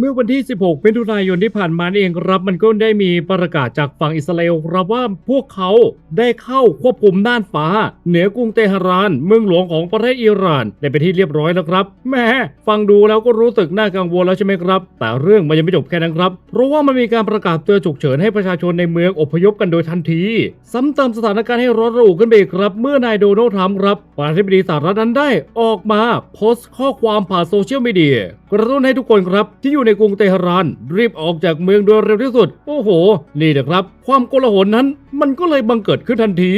เมื่อวันที่ 16มิถุนายนที่ผ่านมาเองครับมันก็ได้มีประกาศจากฝั่งอิสราเอลครับว่าพวกเขาได้เข้าควบคุมน่านฟ้า เหนือกรุงเตหะราน เมืองหลวงของประเทศอิหร่านได้ไปนที่เรียบร้อยแล้วครับแม่ฟังดูแล้วก็รู้สึกน่ากังวลแล้วใช่ไหมครับ แต่เรื่องมันยังไม่จบแค่นั้นครับ เพราะว่ามันมีการประกาศเตือนฉุกเฉินให้ประชาชนในเมืองอพยพกันโดยทันทีซ้ำเติมสถานการณ์ให้ร้อนระอุขึ้นไปอีกครับ เมื่อนายโดนัลด์ทรัมป์ครับประธานาธิบดีสหรัฐนั้นได้ออกมาโพสต์ข้อความผ่านโซเชียลมีเดียกระตุ้นให้ทุกคนครับ ที่อยู่ในกรุงเตหะราน รีบออกจากเมืองโดยเร็วที่สุด โอ้โห นี่นะครับ ความโกลาหลนั้น มันก็เลยบังเกิดขึ้นทันที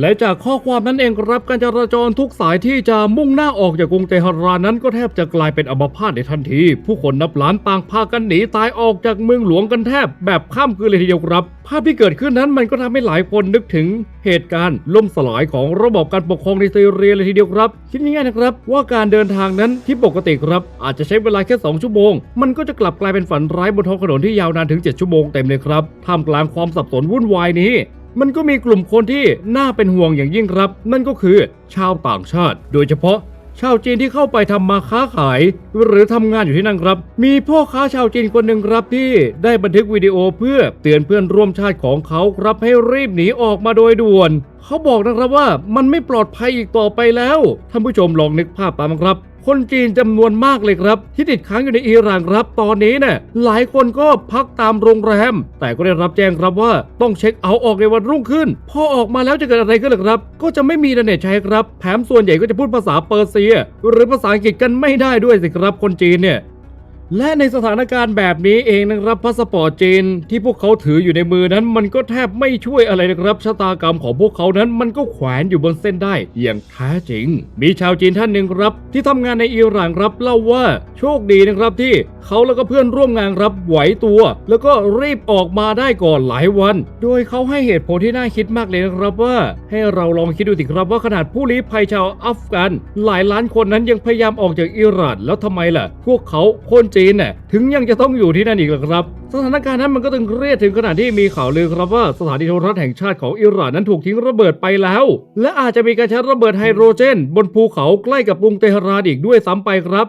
และจากข้อความนั้นเองครับการจราจรทุกสายที่จะมุ่งหน้าออกจากกรุงเตหะรานนั้นก็แทบจะกลายเป็นอัมพาตในทันที ผู้คนนับล้านต่างพากันหนีตายออกจากเมืองหลวงกันแทบแบบข้ามคืนเลยทีเดียวครับ ภาพที่เกิดขึ้นนั้นมันก็ทำให้หลายคนนึกถึงเหตุการณ์ล่มสลายของระบบการปกครองในซีเรียเลยทีเดียวครับคิดง่ายๆนะครับ ว่าการเดินทางนั้นที่ปกติครับอาจจะใช้เวลาแค่2ชั่วโมง มันก็จะกลับกลายเป็นฝันร้ายบนท้องถนนที่ยาวนานถึง 7 ชั่วโมงเต็มเลยครับท่ามกลางความสับสนวุ่นวายนี้ มันก็มีกลุ่มคนที่น่าเป็นห่วงอย่างยิ่งครับ นั่นก็คือชาวต่างชาติ โดยเฉพาะชาวจีนที่เข้าไปทำมาค้าขาย หรือทำงานอยู่ที่นั่นครับ มีพ่อค้าชาวจีนคนหนึ่งครับที่ได้บันทึกวิดีโอเพื่อเตือนเพื่อนร่วมชาติของเขาครับให้รีบหนีออกมาโดยด่วน เขาบอกนะครับว่ามันไม่ปลอดภัยอีกต่อไปแล้วท่านผู้ชมลองนึกภาพตามครับ คนจีนจำนวนมากเลยครับ ที่ติดค้างอยู่ในอิหร่านครับ ตอนนี้เนี่ยหลายคนก็พักตามโรงแรม แต่ก็ได้รับแจ้งครับว่าต้องเช็คเอาท์ออกในวันรุ่งขึ้น พอออกมาแล้วจะเกิดอะไรขึ้นล่ะครับ ก็จะไม่มีนเทอร์เน็ตใช้ครับแถมส่วนใหญ่ก็จะพูดภาษาเปอร์เซีย หรือภาษาอังกฤษกันไม่ได้ด้วยสิครับคนจีนเนี่ย และในสถานการณ์แบบนี้เองนะครับพาสปอร์ตจีนที่พวกเขาถืออยู่ในมือนั้นมันก็แทบไม่ช่วยอะไรนะครับชะตากรรมของพวกเขานั้นมันก็แขวนอยู่บนเส้นได้อย่างแท้จริง มีชาวจีนท่านหนึ่งครับ ที่ทำงานในอิหร่านครับเล่าว่าโชคดีนะครับที่เขาแล้วก็เพื่อนร่วมงานครับไหวตัว แล้วก็รีบออกมาได้ก่อนหลายวัน โดยเขาให้เหตุผลที่น่าคิดมากเลยนะครับว่า ให้เราลองคิดดูสิครับว่าขนาดผู้ลี้ภัยชาวอัฟกัน หลายล้านคนนั้นยังพยายามออกจากอิหร่านแล้วทำไมล่ะ พวกเขาคนจีนน่ะถึงยังจะต้องอยู่ที่นั่นอีกล่ะครับ สถานการณ์นั้นมันก็ตึงเครียดถึงขนาดที่มีข่าวลือครับว่าสถานีโทรทัศน์แห่งชาติของอิหร่านนั้นถูกทิ้งระเบิดไปแล้ว และอาจจะมีการใช้ระเบิดไฮโดรเจน บนภูเขาใกล้กับกรุงเตหะรานอีกด้วยซ้ำไปครับ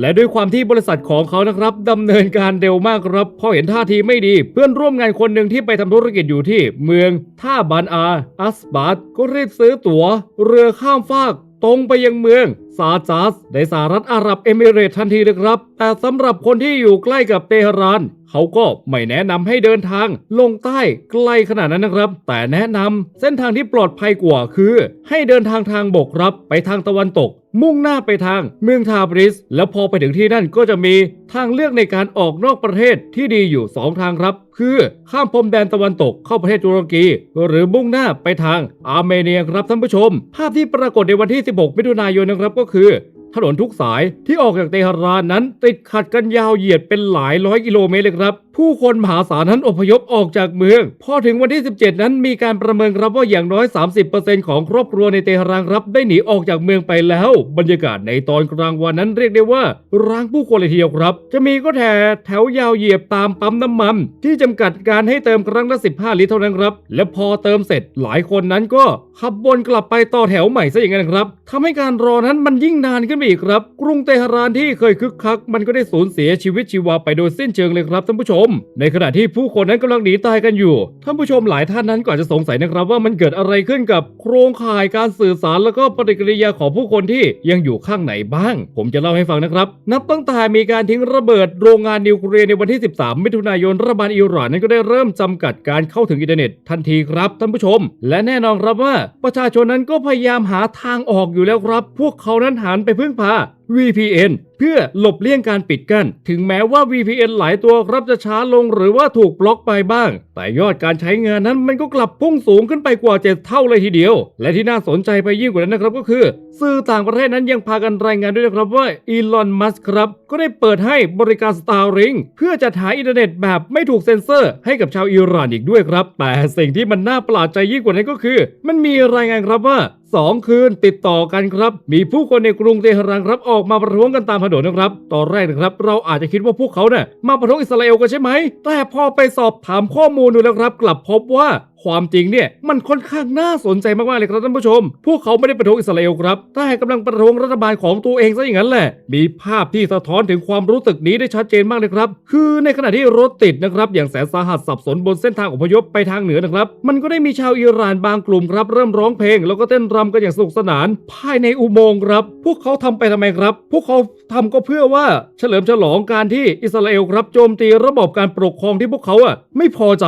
และด้วยความที่บริษัทของเขานะครับดำเนินการเร็วมากครับพอเห็นท่าทีไม่ดี เพื่อนร่วมงานคนหนึ่งที่ไปทำธุรกิจอยู่ที่ เมืองท่าบานอาอัสบาดก็รีบซื้อตั๋ว เรือข้ามฟาก ตรงไปยังเมืองซาจัสในสหรัฐอาหรับเอมิเรตทันทีนะครับ แต่สำหรับคนที่อยู่ใกล้กับเตหะรานเขาก็ไม่แนะนำให้เดินทาง ลงใต้ไกลขนาดนั้นนะครับ แต่แนะนำเส้นทางที่ปลอดภัยกว่าคือ ให้เดินทางทางบกครับ ไปทางตะวันตก มุ่งหน้าไปทางเมืองทาบริส แล้วพอไปถึงที่นั่นก็จะมีทางเลือกในการออกนอกประเทศที่ดีอยู่ 2 ทางครับ คือข้ามพรมแดนตะวันตกเข้าประเทศตุรกี หรือมุ่งหน้าไปทางอาร์เมเนียครับท่านผู้ชม ภาพที่ปรากฏในวันที่ 16 มิถุนายนนะครับก็คือ ถนนทุกสายที่ออกจากเตหะรานนั้น ติดขัดกันยาวเหยียดเป็นหลายร้อยกิโลเมตรเลยครับ ผู้คนมหาศาลนั้นอพยพออกจากเมือง พอถึงวันที่ 17 นั้นมีการประเมินครับว่าอย่างน้อย 30%ของครอบครัวในเตหะรานครับได้หนีออกจากเมืองไปแล้ว บรรยากาศในตอนกลางวันนั้นเรียกได้ว่าร้างผู้คนเลยทีเดียวครับ จะมีก็แถแถวยาวเหยียบตามปั๊มน้ำมัน ที่จำกัดการให้เติมครั้งละ 15 ลิตรเท่านั้นครับ และพอเติมเสร็จหลายคนนั้นก็ขับวนกลับไปต่อแถวใหม่ซะอย่างนั้นครับทำให้การรอนั้นมันยิ่งนานขึ้นไปอีกครับ กรุงเตหะรานที่เคยคึกคัก มันก็ได้สูญเสียชีวิตชีวาไปโดยสิ้นเชิงเลยครับท่านผู้ชมในขณะที่ผู้คนนั้นกำลังหนีตายกันอยู่ ท่านผู้ชมหลายท่านนั้นก็อาจจะสงสัยนะครับว่ามันเกิดอะไรขึ้นกับโครงข่ายการสื่อสารแล้วก็ปฏิกิริยาของผู้คนที่ยังอยู่ข้างไหนบ้าง ผมจะเล่าให้ฟังนะครับ นับตั้งแต่มีการทิ้งระเบิดโรงงานนิวเคลียร์ในวันที่ 13 มิถุนายนรัฐบาลอิหร่านนั้นก็ได้เริ่มจำกัดการเข้าถึงอินเทอร์เน็ตทันทีครับท่านผู้ชม และแน่นอนครับว่าประชาชนนั้นก็พยายามหาทางออกอยู่แล้วครับ พวกเขานั้นหันไปพึ่งพา VPN เพื่อหลบเลี่ยงการปิดกั้น ถึงแม้ว่า VPN หลายตัวครับจะช้าลงหรือว่าถูกบล็อกไปบ้าง แต่ยอดการใช้งานนั้นมันก็กลับพุ่งสูงขึ้นไปกว่า 7 เท่าเลยทีเดียว และที่น่าสนใจไปยิ่งกว่านั้นนะครับก็คือ สื่อต่างประเทศนั้นยังพากันรายงานด้วยนะครับว่าอีลอน มัสครับ ก็ได้เปิดให้บริการ Starlink เพื่อจัดหายอินเทอร์เน็ตแบบไม่ถูกเซ็นเซอร์ ให้กับชาวอิหร่านอีกด้วยครับ แต่สิ่งที่มันน่าประหลาดใจยิ่งกว่านั้นก็คือ มันมีรายงานครับว่า สองคืนติดต่อกันครับ มีผู้คนในกรุงเตหะรันครับออกมาประท้วงกันตามถนนนะครับ ตอนแรกนะครับ เราอาจจะคิดว่าพวกเขาเนี่ยมาประท้วงอิสราเอลกันใช่ไหม แต่พอไปสอบถามข้อมูลดูแล้วครับ กลับพบว่า ความจริงเนี่ยมันค่อนข้างน่าสนใจมากๆเลยครับท่านผู้ชม พวกเขาไม่ได้ประท้วงอิสราเอลครับแต่กำลังประท้วงรัฐบาลของตัวเองซะอย่างนั้นแหละ มีภาพที่สะท้อนถึงความรู้สึกนี้ได้ชัดเจนมากเลยครับ คือในขณะที่รถติดนะครับอย่างแสนสาหัสสับสนบนเส้นทางอพยพไปทางเหนือนะครับ มันก็ได้มีชาวอิหร่านบางกลุ่มครับ เริ่มร้องเพลง แล้วก็เต้นรำกันอย่างสนุกสนาน ภายในอุโมงค์ครับ พวกเขาทำไปทำไมครับ พวกเขาทำก็เพื่อว่าเฉลิมฉลองการที่อิสราเอลครับโจมตีระบบการปกครองที่พวกเขาอะไม่พอใจ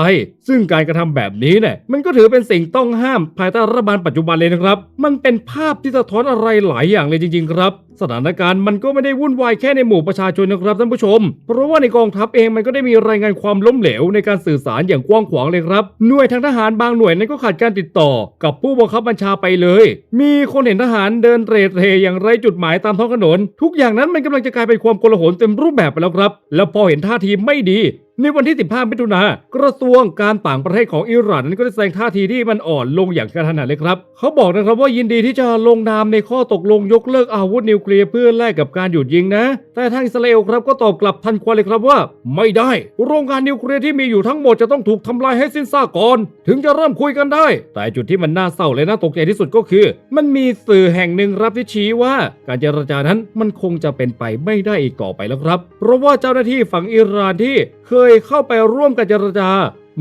ซึ่งการกระทำแบบนี้เนี่ยมันก็ถือเป็นสิ่งต้องห้ามภายใต้รัฐบาลปัจจุบันเลยนะครับ มันเป็นภาพที่สะท้อนอะไรหลายอย่างเลยจริง ๆ ครับ สถานการณ์มันก็ไม่ได้วุ่นวายแค่ในหมู่ประชาชนนะครับท่านผู้ชม เพราะว่าในกองทัพเองมันก็ได้มีรายงานความล้มเหลวในการสื่อสารอย่างกว้างขวางเลยครับ หน่วยทางทหารบางหน่วยนั้นก็ขาดการติดต่อ กับผู้บังคับบัญชาไปเลย มีคนเห็นทหารเดินเตรเทอย่างไรจุดหมายตามท้องถนน ทุกอย่างนั้นมันกำลังจะกลายเป็นความโกลาหลเต็มรูปแบบไปแล้วครับ แล้วพอเห็นท่าทีไม่ดี ในวันที่ 15 มิถุนายนกระทรวงการต่างประเทศของอิหร่านนั้นก็ได้แสดงท่าทีที่มันอ่อนลงอย่างกระทันหันเลยครับ เขาบอกนะครับว่ายินดีที่จะลงนามในข้อตกลงยกเลิกอาวุธนิวเคลียร์เพื่อแลกกับการหยุดยิงนะ แต่ทางอิสราเอลครับก็ตอบกลับทันควันเลยครับว่า ไม่ได้ โรงงานนิวเคลียร์ที่มีอยู่ทั้งหมดจะต้องถูกทำลายให้สิ้นซากก่อน ถึงจะเริ่มคุยกันได้ แต่จุดที่มันน่าเศร้าและน่าตกใจที่สุดก็คือ มันมีสื่อแห่งหนึ่งรับที่ชี้ว่า การเจรจานั้นมันคงจะเป็นไปไม่ได้อีกต่อไปแล้วครับ เพราะว่าเจ้าหน้าที่ฝั่งอิหร่านที่ เคยเข้าไปร่วมการเจรจา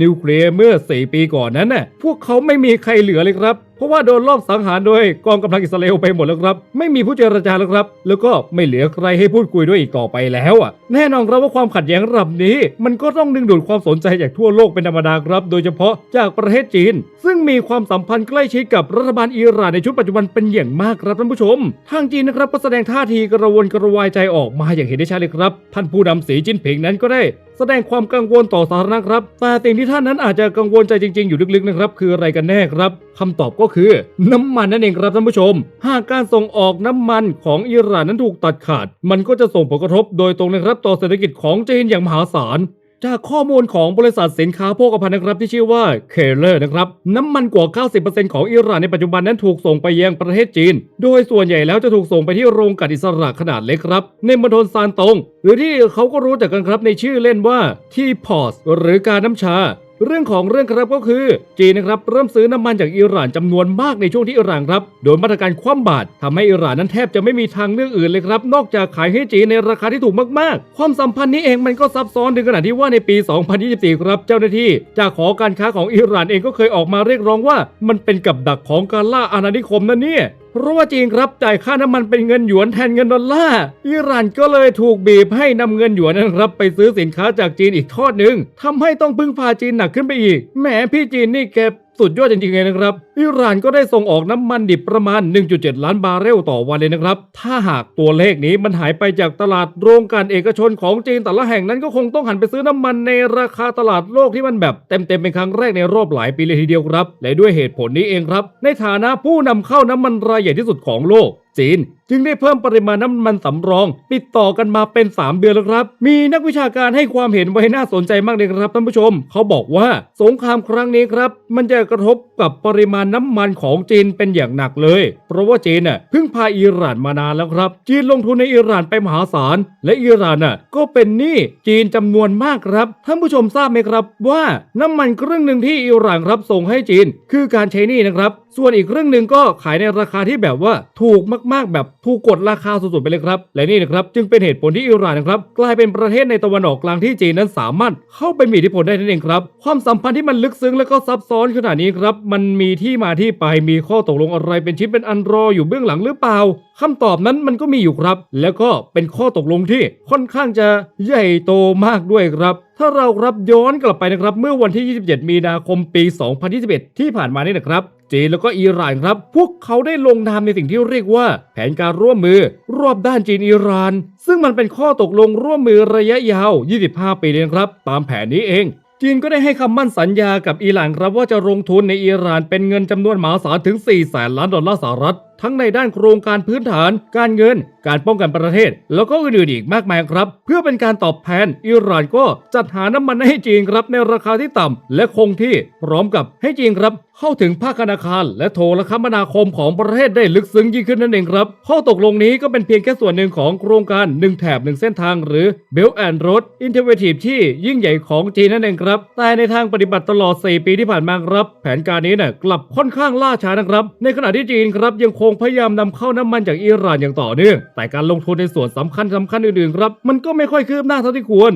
นิวเคลียร์เมื่อ 4 ปีก่อนนั้นน่ะพวกเขาไม่มีใครเหลือเลยครับ เพราะว่าโดนลอบสังหารโดยกองกำลังอิสราเอลไปหมดแล้วครับ ไม่มีผู้เจรจาแล้วครับ แล้วก็ไม่เหลือใครให้พูดคุยด้วยอีกต่อไปแล้วอะ แน่นอนครับว่าความขัดแย้งระดับนี้ มันก็ต้องดึงดูดความสนใจจากทั่วโลกเป็นธรรมดาครับ โดยเฉพาะจากประเทศจีน ซึ่งมีความสัมพันธ์ใกล้ชิดกับรัฐบาลอิหร่านในชุดปัจจุบันเป็นอย่างมากครับท่านผู้ชม ทางจีนนะครับก็แสดงท่าทีกระวนกระวายใจออกมาอย่างเห็นได้ชัดเลยครับ ท่านผู้นำสีจิ้นผิงนั้นก็ได้ แสดงความกังวลต่อสาธารณะครับ แต่สิ่งที่ท่านนั้นอาจจะกังวลใจจริง ๆ อยู่ลึกๆนะครับ คืออะไรกันแน่ครับคำตอบก็คือ น้ำมันนั่นเองครับท่านผู้ชม หากการส่งออกน้ำมันของอิหร่านนั้นถูกตัดขาด มันก็จะส่งผลกระทบโดยตรงนะครับต่อเศรษฐกิจของจีนอย่างมหาศาล จากข้อมูลของบริษัทสินค้าโภคภัณฑ์นะครับที่ชื่อว่าเคเลอร์นะครับ น้ำมันกว่า 90%ของอิหร่านในปัจจุบันนั้นถูกส่งไปยังประเทศจีน โดยส่วนใหญ่แล้วจะถูกส่งไปที่โรงกลั่นอิสระขนาดเล็กครับ ในมณฑลซานตง หรือที่เขาก็รู้จักกันครับในชื่อเล่นว่าทีพอสหรือการน้ำชา เรื่องของเรื่องครับก็คือ จีนนะครับเริ่มซื้อน้ำมันจากอิหร่านจำนวนมากในช่วงที่อิหร่านครับโดยมาตรการคว่ำบาตรทำให้อิหร่านนั้นแทบจะไม่มีทางเลือกอื่นเลยครับ นอกจากขายให้จีนในราคาที่ถูกมากๆ ความสัมพันธ์นี้เองมันก็ซับซ้อนถึงขนาดที่ว่าในปี 2024 ครับเจ้าหน้าที่จากหอการค้าของอิหร่านเองก็เคยออกมาเรียกร้องว่า มันเป็นกับดักของการล่าอาณานิคมนั่นเนี่ย เพราะว่าจีนครับจ่ายค่าน้ำมันเป็นเงินหยวนแทนเงินดอลลาร์อิหร่านก็เลยถูกบีบให้นำเงินหยวนนั้นครับไปซื้อสินค้าจากจีนอีกทอดหนึ่งทำให้ต้องพึ่งพาจีนหนักขึ้นไปอีกแหมพี่จีนนี่แก สุดยอดจริงๆเลยนะครับ อิหร่านก็ได้ส่งออกน้ำมันดิบประมาณ 1.7 ล้านบาร์เรลต่อวันเลยนะครับ ถ้าหากตัวเลขนี้มันหายไปจากตลาดโรงการเอกชนของจีนแต่ละแห่งนั้นก็คงต้องหันไปซื้อน้ำมันในราคาตลาดโลกที่มันแบบเต็มๆเป็นครั้งแรกในรอบหลายปีเลยทีเดียวครับ และด้วยเหตุผลนี้เองครับ ในฐานะผู้นำเข้าน้ำมันรายใหญ่ที่สุดของโลก จีน จึงได้เพิ่มปริมาณน้ำมันสำรอง ติดต่อกันมาเป็น 3 เดือนแล้วครับ มีนักวิชาการให้ความเห็นไว้น่าสนใจมากเลยครับท่านผู้ชม เขาบอกว่าสงครามครั้งนี้ครับ มันจะกระทบกับปริมาณน้ำมันของจีนเป็นอย่างหนักเลย เพราะว่าจีนน่ะเพิ่งพาอิหร่านมานานแล้วครับ จีนลงทุนในอิหร่านไปมหาศาล และอิหร่านน่ะก็เป็นหนี้จีนจำนวนมากครับ ท่านผู้ชมทราบไหมครับ ว่าน้ำมันครึ่งหนึ่งที่อิหร่านครับส่งให้จีน คือการใช้หนี้นะครับส่วนอีกครึ่องหนึ่งก็ขายในราคาที่แบบว่าถูกมากๆ แบบถูกกดราคาสุดๆไปเลยครับ และนี่นะครับจึงเป็นเหตุผลที่อิหร่านนะครับกลายเป็นประเทศในตะวันออกกลางที่จีนนั้นสามารถเข้าไปมีอิทธิพลได้นั่นเองครับ ความสัมพันธ์ที่มันลึกซึ้งและก็ซับซ้อนขนาดนี้ครับมันมีที่มาที่ไปมีข้อตกลงอะไรเป็นชิ้นเป็นอันรออยู่เบื้องหลังหรือเปล่าคำตอบนั้นมันก็มีอยู่ครับ แล้วก็เป็นข้อตกลงที่ค่อนข้างจะใหญ่โตมากด้วยครับถ้าเรารับย้อนกลับไปนะครับเมื่อวันที่ 27 มีนาคมปี 2021 ที่ผ่านมานี่นะครับ จีนแล้วก็อิหร่านครับ พวกเขาได้ลงนามในสิ่งที่เรียกว่า แผนการร่วมมือ รอบด้านจีนอิหร่าน ซึ่งมันเป็นข้อตกลงร่วมมือระยะยาว 25 ปีเลยครับ ตามแผนนี้เองจีนก็ได้ให้คำมั่นสัญญากับอิหร่านครับว่าจะลงทุนในอิหร่านเป็นเงินจำนวนมหาศาลถึง 4 แสนล้านดอลลาร์สหรัฐ ทั้งในด้านโครงการพื้นฐาน การเงิน การป้องกันประเทศ แล้วก็อื่นๆอีกมากมายครับ เพื่อเป็นการตอบแทนอิหร่านก็จัดหาน้ำมันให้จีนครับในราคาที่ต่ำและคงที่พร้อมกับให้จีนครับ เข้าถึงภาคธนาคาร และโทรคมนาคมของประเทศได้ลึกซึ้งยิ่งขึ้นนั่นเองครับ ข้อตกลงนี้ก็เป็นเพียงแค่ส่วนหนึ่งของโครงการ1แถบ1เส้นทาง หรือ Belt and Road Initiative ที่ยิ่งใหญ่ของจีนนั่นเองครับ แต่ในทางปฏิบัติตลอด 4 ปีที่ผ่านมาครับ แผนการนี้น่ะกลับค่อนข้างล่าช้านะครับ ในขณะที่จีนครับยังคงพยายามนำเข้าน้ำมันจากอิหร่านอย่างต่อเนื่อง แต่การลงทุนในส่วนสำคัญสำคัญอื่นๆครับ มันก็ไม่ค่อยคืบหน้าเท่าที่ควร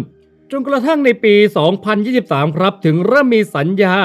จนกระทั่งในปี 2023 ครับ ถึงเริ่มมีสัญญา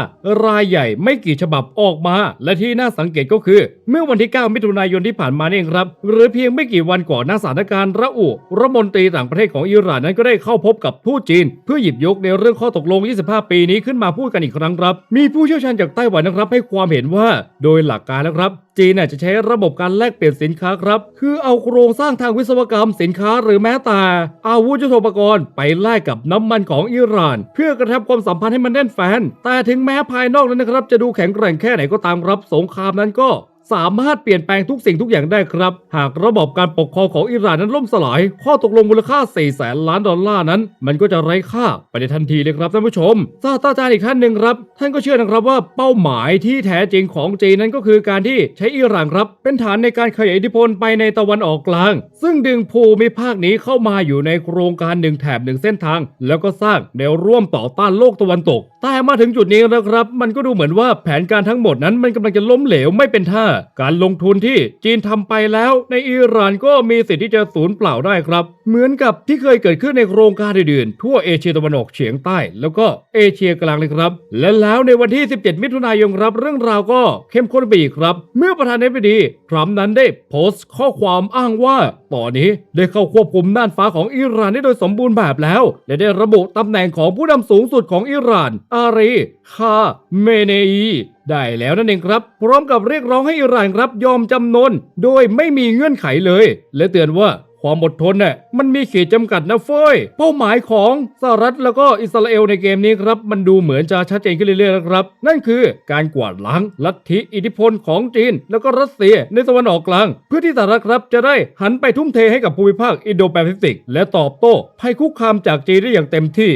รายใหญ่ไม่กี่ฉบับออกมา และที่น่าสังเกตก็คือ เมื่อวันที่ 9 มิถุนายนที่ผ่านมานี่เองครับ หรือเพียงไม่กี่วันก่อนหน้าสถานการณ์ระอุรัฐมนตรีต่างประเทศของอิหร่านนั้นก็ได้เข้าพบกับทูตจีน เพื่อหยิบยกในเรื่องข้อตกลง 25 ปีนี้ขึ้นมาพูดกันอีกครั้งครับ มีผู้เชี่ยวชาญจากไต้หวันนะครับให้ความเห็นว่า โดยหลักการแล้วครับจีนน่ะจะใช้ระบบการแลกเปลี่ยนสินค้าครับ คือเอาโครงสร้างทางวิศวกรรมสินค้าหรือแม้แต่อาวุธยุทโธปกรณ์ไปแลกกับน้ำมันของอิหร่าน เพื่อกระทบความสัมพันธ์ให้มันแน่นแฟน แต่ถึงแม้ภายนอกนั้นนะครับ จะดูแข็งแกร่งแค่ไหนก็ตามครับ สงครามนั้นก็ สามารถเปลี่ยนแปลงทุกสิ่งทุกอย่างได้ครับ หากระบบการปกครองของอิหร่านนั้นล่มสลาย ข้อตกลงมูลค่า 4 แสนล้านดอลลาร์นั้น มันก็จะไร้ค่าไปในทันทีเลยครับท่านผู้ชมศาตาจารย์อีกท่านหนึ่งครับ ท่านก็เชื่อนะครับว่าเป้าหมายที่แท้จริงของจีนนั้นก็คือการที่ใช้อิหร่านครับ เป็นฐานในการขยายอิทธิพลไปในตะวันออกกลาง ซึ่งดึงภูมิภาคนี้เข้ามาอยู่ในโครงการหนึ่งแถบหนึ่งเส้นทาง แล้วก็สร้างแนวร่วมต่อต้านโลกตะวันตก แต่มาถึงจุดนี้แล้วครับ มันก็ดูเหมือนว่าแผนการทั้งหมดนั้นมันกำลังจะล้มเหลวไม่เป็นท่าการลงทุนที่จีนทำไปแล้วในอิหร่านก็มีสิทธิ์ที่จะสูญเปล่าได้ครับ เหมือนกับที่เคยเกิดขึ้นในโครงการอื่นๆทั่วเอเชียตะวันออกเฉียงใต้ แล้วก็เอเชียกลางเลยครับ และแล้วในวันที่ 17 มิถุนายนครับ เรื่องราวก็เข้มข้นไปอีกครับ เมื่อประธานาธิบดีทรัมป์นั้นได้โพสต์ข้อความอ้างว่าตอนนี้ได้เข้าควบคุมน่านฟ้าของอิหร่านได้โดยสมบูรณ์แบบแล้ว และได้ระบุตำแหน่งของผู้นำสูงสุดของอิหร่าน อารีคาเมเนอี ได้แล้วนั่นเองครับ พร้อมกับเรียกร้องให้อิหร่านครับยอมจำนน โดยไม่มีเงื่อนไขเลย และเตือนว่าความอดทนน่ะมันมีขีดจำกัดนะเฟ้ยเป้าหมายของสหรัฐแล้วก็อิสราเอลในเกมนี้ครับ มันดูเหมือนจะชัดเจนขึ้นเรื่อยๆแล้วครับ นั่นคือการกวาดล้างลัทธิอิทธิพลของจีน แล้วก็รัสเซียในตะวันออกกลาง เพื่อที่สหรัฐครับจะได้หันไปทุ่มเทให้กับภูมิภาคอินโดแปซิฟิก และตอบโต้ภัยคุกคามจากจีนได้อย่างเต็มที่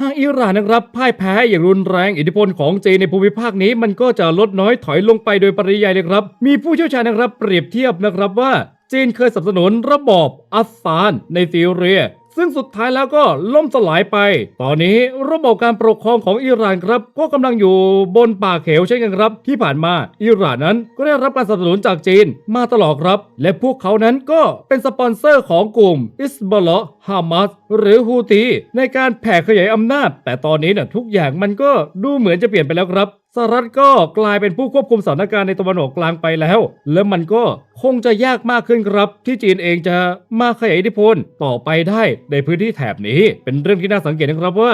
หากอิหร่านนะครับพ่ายแพ้อย่างรุนแรงอิทธิพลของจีนในภูมิภาคนี้มันก็จะลดน้อยถอยลงไปโดยปริยายเลยครับ มีผู้เชี่ยวชาญนะครับเปรียบเทียบนะครับว่า จีนเคยสนับสนุนระบอบอัสซานในซีเรีย ซึ่งสุดท้ายแล้วก็ล่มสลายไป ตอนนี้ระบบการปกครองของอิหร่านครับ ก็กำลังอยู่บนป่าเขวเช่นกันครับ ที่ผ่านมาอิหร่านนั้นก็ได้รับการสนับสนุนจากจีนมาตลอดครับ และพวกเขานั้นก็เป็นสปอนเซอร์ของกลุ่มอิสบอลฮามาสหรือฮูตีในการแผ่ขยายอำนาจ แต่ตอนนี้น่ะทุกอย่างมันก็ดูเหมือนจะเปลี่ยนไปแล้วครับสหรัฐก็กลายเป็นผู้ควบคุมสถานการณ์ในตะวันออกกลางไปแล้ว และมันก็คงจะยากมากขึ้นครับ ที่จีนเองจะมาขยายอิทธิพลต่อไปได้ในพื้นที่แถบนี้ เป็นเรื่องที่น่าสังเกตนะครับว่า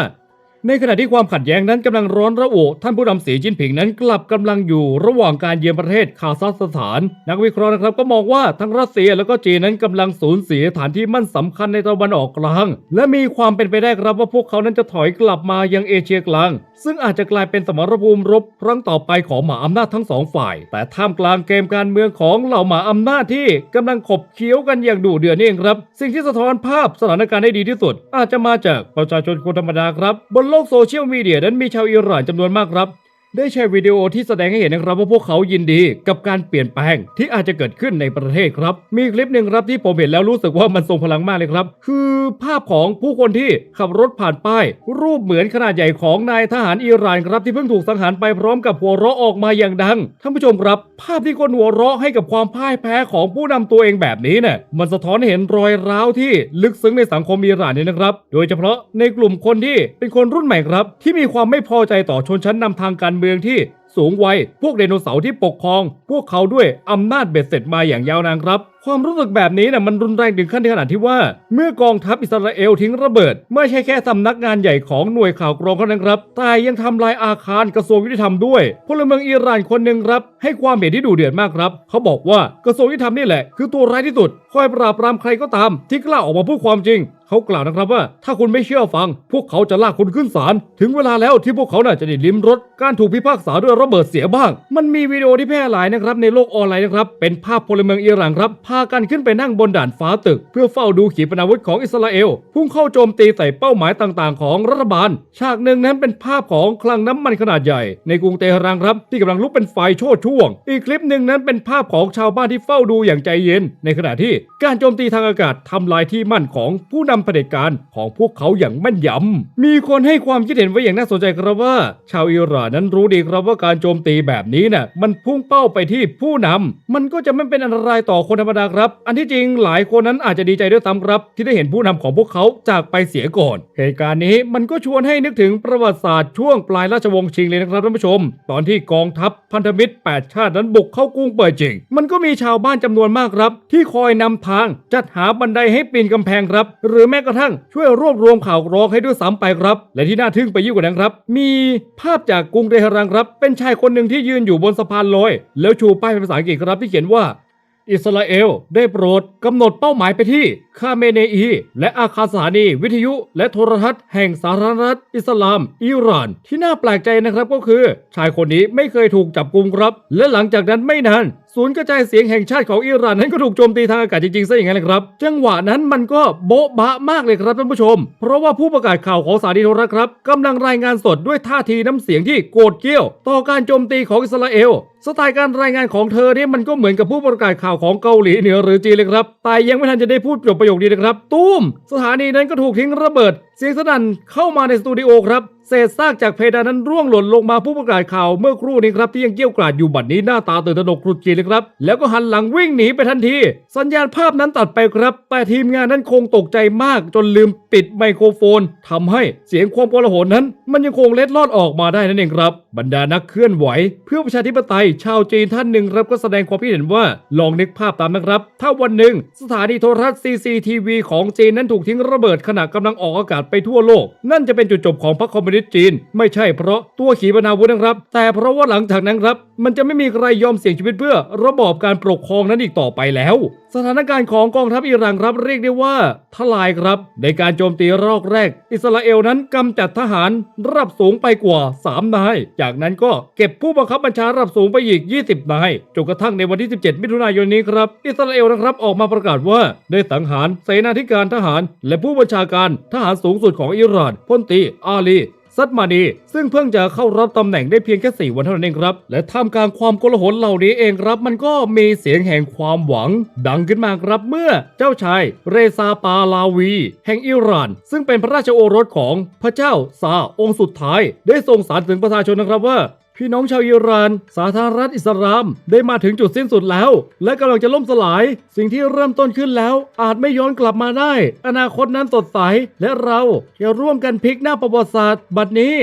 ในขณะที่ความขัดแย้งนั้นกำลังร้อนระอุท่านผู้นำสีจิ้นผิงนั้นกลับกำลังอยู่ระหว่างการเยือนประเทศคาซัคสถาน นักวิเคราะห์นะครับก็มองว่าทั้งรัสเซียแล้วก็จีนนั้นกำลังสูญเสียฐานที่มั่นสำคัญในตะวันออกกลาง และมีความเป็นไปได้ครับว่าพวกเขานั้นจะถอยกลับมายังเอเชียกลาง ซึ่งอาจจะกลายเป็นสมรภูมิรบครั้งต่อไปของหมาอำนาจทั้งสองฝ่าย แต่ท่ามกลางเกมการเมืองของเหล่าหมาอำนาจที่กำลังขบเคี้ยวกันอย่างดุเดือดนี่เองครับ สิ่งที่สะท้อนภาพสถานการณ์ได้ดีที่สุด อาจจะมาจากประชาชนคนธรรมดาครับบนโลกโซเชียลมีเดียนั้นมีชาวอิหร่านจำนวนมากครับ ได้แชร์วิดีโอที่แสดงให้เห็นนะครับว่าพวกเขายินดีกับการเปลี่ยนแปลงที่อาจจะเกิดขึ้นในประเทศครับ มีคลิปหนึ่งครับที่ผมเห็นแล้วรู้สึกว่ามันทรงพลังมากเลยครับ คือภาพของผู้คนที่ขับรถผ่านป้าย รูปเหมือนขนาดใหญ่ของนายทหารอิหร่านครับที่เพิ่งถูกสังหารไปพร้อมกับหัวเราะออกมาอย่างดังท่านผู้ชมครับ ภาพที่คนหัวเราะให้กับความพ่ายแพ้ของผู้นำตัวเองแบบนี้เนี่ยมันสะท้อนเห็นรอยร้าวที่ลึกซึ้งในสังคมอิหร่านเนี่ยนะครับ โดยเฉพาะในกลุ่มคนที่เป็นคนรุ่นใหม่ครับ ที่มีความไม่พอใจต่อชนชั้นนำทางการเมืองที่ สูงวัย พวกไดโนเสาร์ที่ปกครอง พวกเขาด้วยอำนาจเบ็ดเสร็จมาอย่างยาวนานครับ ความรู้สึกแบบนี้นะมันรุนแรงถึงขั้นที่ขนาดที่ว่า เมื่อกองทัพอิสราเอลทิ้งระเบิด ไม่ใช่แค่สำนักงานใหญ่ของหน่วยข่าวกรองเท่านั้นครับ แต่ยังทำลายอาคารกระทรวงยุติธรรมด้วยพลเมืองอิหร่านคนหนึ่งครับ ให้ความเห็นที่ดูเดือดมากครับ เขาบอกว่ากระทรวงยุติธรรมนี่แหละคือตัวร้ายที่สุดคอยปราบปรามใครก็ตาม ที่กล้าออกมาพูดความจริงเขากล่าวนะครับว่าถ้าคุณไม่เชื่อฟัง พวกเขาจะลากคุณขึ้นศาลถึงเวลาแล้วที่พวกเขาน่าจะได้ลิ้มรสการถูกพิพากษาด้วยระเบิดเสียบ้าง มันมีวิดีโอที่แพร่หลายนะครับในโลกออนไลน์นะครับ เป็นภาพพลเมืองอิหร่านครับ พากันขึ้นไปนั่งบนด่านฟ้าตึก เพื่อเฝ้าดูขีปนาวุธของอิสราเอล พุ่งเข้าโจมตีใส่เป้าหมายต่างๆ ของรัฐบาล ฉากหนึ่งนั้นเป็นภาพของคลังน้ำมันขนาดใหญ่ ในกรุงเตหะรันครับ ที่กำลังลุกเป็นไฟโชดช่วง อีกคลิปหนึ่งนั้นเป็นภาพของชาวบ้านที่เฝ้าดูอย่างใจเย็น ในขณะที่การโจมตีทางอากาศทำลายที่มั่นของผู้นำเผด็จการของพวกเขาอย่างแม่นยำมีคนให้ความคิดเห็นไว้อย่างน่าสนใจครับว่า ชาวอิหร่านนั้นรู้ดีครับว่าการโจมตีแบบนี้น่ะมันพุ่งเป้าไปที่ผู้นำมันก็จะไม่เป็นอันตรายต่อคนธรรมดาครับ อันที่จริงหลายคนนั้นอาจจะดีใจด้วยซ้ำครับ ที่ได้เห็นผู้นำของพวกเขาจากไปเสียก่อน เหตุการณ์นี้มันก็ชวนให้นึกถึงประวัติศาสตร์ช่วงปลายราชวงศ์ชิงเลยนะครับท่านผู้ชม ตอนที่กองทัพพันธมิตร 8 ชาตินั้นบุกเข้ากรุงเปิดจริง มันก็มีชาวบ้านจำนวนมากครับ ที่คอยนำทางจัดหาบันไดให้ปีนกำแพงครับ หรือแม้กระทั่งช่วยรวบรวมข่าวกรองให้ด้วยซ้ำไปครับ และที่น่าทึ่งไปยิ่งกว่านั้นครับ มีภาพจากกรุงเตหะรันครับเป็นชายคนหนึ่งที่ยืนอยู่บนสะพานลอย แล้วชูป้ายเป็นภาษาอังกฤษครับที่เขียนว่า อิสราเอล ได้โปรดกำหนดเป้าหมายไปที่คาเมเนอี และอาคารสถานี วิทยุ และโทรทัศน์แห่งสาธารณรัฐอิสลาม อิหร่าน ที่น่าแปลกใจนะครับก็คือ ชายคนนี้ไม่เคยถูกจับกุมครับ และหลังจากนั้นไม่นาน ศูนย์กระจายเสียงแห่งชาติของอิหร่านนั้นก็ถูกโจมตีทางอากาศจริงๆซะอย่างนั้นเลยครับ จังหวะนั้นมันก็โบ๊ะบะมากเลยครับท่านผู้ชม เพราะว่าผู้ประกาศข่าวของสถานีโทรทัศน์ครับกำลังรายงานสดด้วยท่าทีน้ำเสียงที่โกรธเกรี้ยว ต่อการโจมตีของอิสราเอลสไตล์การรายงานของเธอเนี่ยมันก็เหมือนกับผู้ประกาศข่าวของเกาหลีเหนือหรือจีนเลยครับแต่ยังไม่ทันจะได้พูดจบประโยคนี้นะครับตุ้มสถานีนั้นก็ถูกทิ้งระเบิด เสียงสนั่นเข้ามาในสตูดิโอครับ ศษซากจากเพดานนั้นร่วงหล่นลงมาผู้ประกาศข่าวเมื่อครู่นี้ครับที่ยังเกี้ยวกราดอยู่บัดนี้หน้าตาตื่นตระหนกครุดจีนเลยครับแล้วก็หันหลังวิ่งหนีไปทันที สัญญาณภาพนั้นตัดไปครับ แต่ทีมงานนั้นคงตกใจมากจนลืมปิดไมโครโฟนทำให้เสียงความโกลาหลนั้น มันยังคงเล็ดลอดออกมาได้นั่นเองครับ บรรดานักเคลื่อนไหว เพื่อประชาธิปไตยชาวจีนท่านหนึ่งครับก็แสดงความคิดเห็นว่าลองนึกภาพตามนะครับ ถ้าวันหนึ่งสถานีโทรทัศน์ CCTV ของจีนนั้นถูกทิ้งระเบิดขณะกำลังออกอากาศไปทั่วโลก นั่นจะเป็นจุดจบของพรรคคอมมิวนิสต์จีน ไม่ใช่เพราะตัวขีปนาวุธนะครับ แต่เพราะว่าหลังจากนั้นครับ มันจะไม่มีใครยอมเสี่ยงชีวิตเพื่อ ระบอบการปกครองนั้นอีกต่อไปแล้ว สถานการณ์ของกองทัพอิหร่านครับเรียกได้ว่าทลายครับ ในการโจมตีรอบแรก อิสราเอลนั้นกำจัดทหารรับสูงไปกว่า 3 นาย จากนั้นก็เก็บผู้บังคับบัญชารับสูงไปอีก 20 นายจนกระทั่งในวันที่ 17 มิถุนายนนี้ครับอิสราเอลนะครับออกมาประกาศว่าได้สังหารเสนาธิการทหาร และผู้บัญชาการทหารสูงสุดของอิหร่านพลตีอาลีซัดมานีซึ่งเพิ่งจะเข้ารับตำแหน่งได้เพียงแค่ 4 วันเท่านั้นเองครับ และท่ามกลางความโกลาหลเหล่านี้เองครับ มันก็มีเสียงแห่งความหวัง ดังขึ้นมาครับเมื่อเจ้าชายเรซาปาลาวี แห่งอิหร่าน ซึ่งเป็นพระราชโอรสของพระเจ้าซาองค์สุดท้าย ได้ทรงสารถึงประชาชนนะครับว่า พี่น้องชาวอิหร่าน สาธารณรัฐอิสลาม ได้มาถึงจุดสิ้นสุดแล้ว และกำลังจะล่มสลาย สิ่งที่เริ่มต้นขึ้นแล้ว อาจไม่ย้อนกลับมาได้ อนาคตนั้นสดใส และเราจะร่วมกันพลิกหน้าประวัติศาสตร์ บัดนี้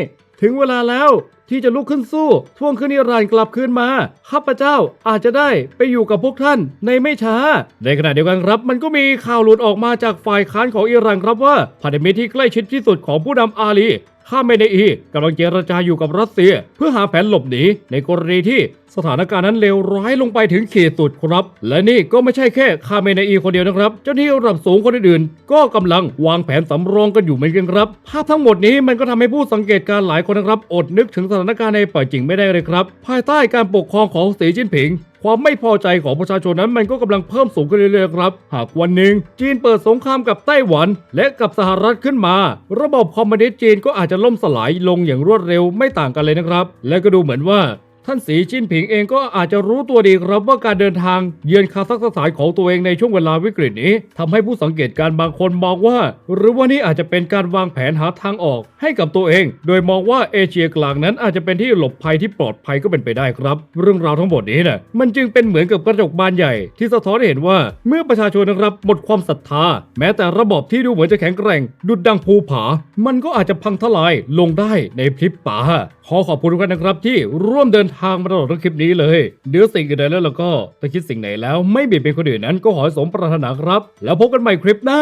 ถึงเวลาแล้วที่จะลุกขึ้นสู้ท่วงคืนอิหร่านกลับคืนมา ข้าพเจ้าอาจจะได้ไปอยู่กับพวกท่านในไม่ช้า ในขณะเดียวกันครับ มันก็มีข่าวหลุดออกมาจากฝ่ายค้านของอิหร่านครับว่าพันธมิตรที่ใกล้ชิดที่สุดของผู้นำอาลี ข้าเมเนอีกำลังเจรจาอยู่กับรัสเซีย เพื่อหาแผนหลบหนีในกรณีที่สถานการณ์นั้นเลวร้ายลงไปถึงขีดสุดครับ และนี่ก็ไม่ใช่แค่คาเมเนอีคนเดียวนะครับ เจ้าหน้าที่ระดับสูงคนอื่นๆ ก็กำลังวางแผนสำรองกันอยู่เหมือนกันครับ ภาพทั้งหมดนี้มันก็ทำให้ผู้สังเกตการณ์หลายคนนะครับ อดนึกถึงสถานการณ์ในป่าจริงไม่ได้เลยครับ ภายใต้การปกครองของสีจิ้นผิงความไม่พอใจของประชาชนนั้นมันก็กำลังเพิ่มสูงขึ้นเรื่อยๆครับ หากวันหนึ่งจีนเปิดสงครามกับไต้หวัน และกับสหรัฐขึ้นมา ระบบคอมมิวนิสต์จีนก็อาจจะล่มสลายลงอย่างรวดเร็วไม่ต่างกันเลยนะครับ และก็ดูเหมือนว่า ท่านสีจิ้นผิงเองก็อาจจะรู้ตัวดีครับว่าการเดินทางเยือนคาซัคสถานของตัวเองในช่วงเวลาวิกฤตนี้ทำให้ผู้สังเกตการบางคนมองว่า หรือว่านี่อาจจะเป็นการวางแผนหาทางออก ให้กับตัวเอง โดยมองว่าเอเชียกลางนั้นอาจจะเป็นที่หลบภัยที่ปลอดภัยก็เป็นไปได้ครับ เรื่องราวทั้งหมดนี้นะมันจึงเป็นเหมือนกับกระจกบานใหญ่ ที่สะท้อนให้เห็นว่าเมื่อประชาชนนะครับหมดความศรัทธา แม้แต่ระบบที่ดูเหมือนจะแข็งแกร่ง ดุดดังภูผา มันก็อาจจะพังทลายลงได้ในพริบตาขอขอบคุณทุกท่านนะครับที่ร่วมเดินทางมาตลอดทั้งคลิปนี้เลยเดี๋ยวสิ่งอื่นใดแล้วเราก็ถ้าคิดสิ่งไหนแล้วไม่เบียดเบียนคนอื่นนั้นก็ขอให้สมปรารถนาครับ แล้วพบกันใหม่คลิปหน้า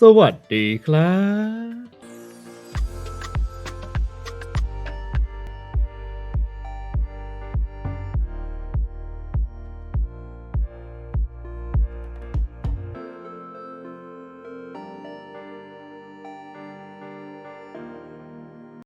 สวัสดีครับ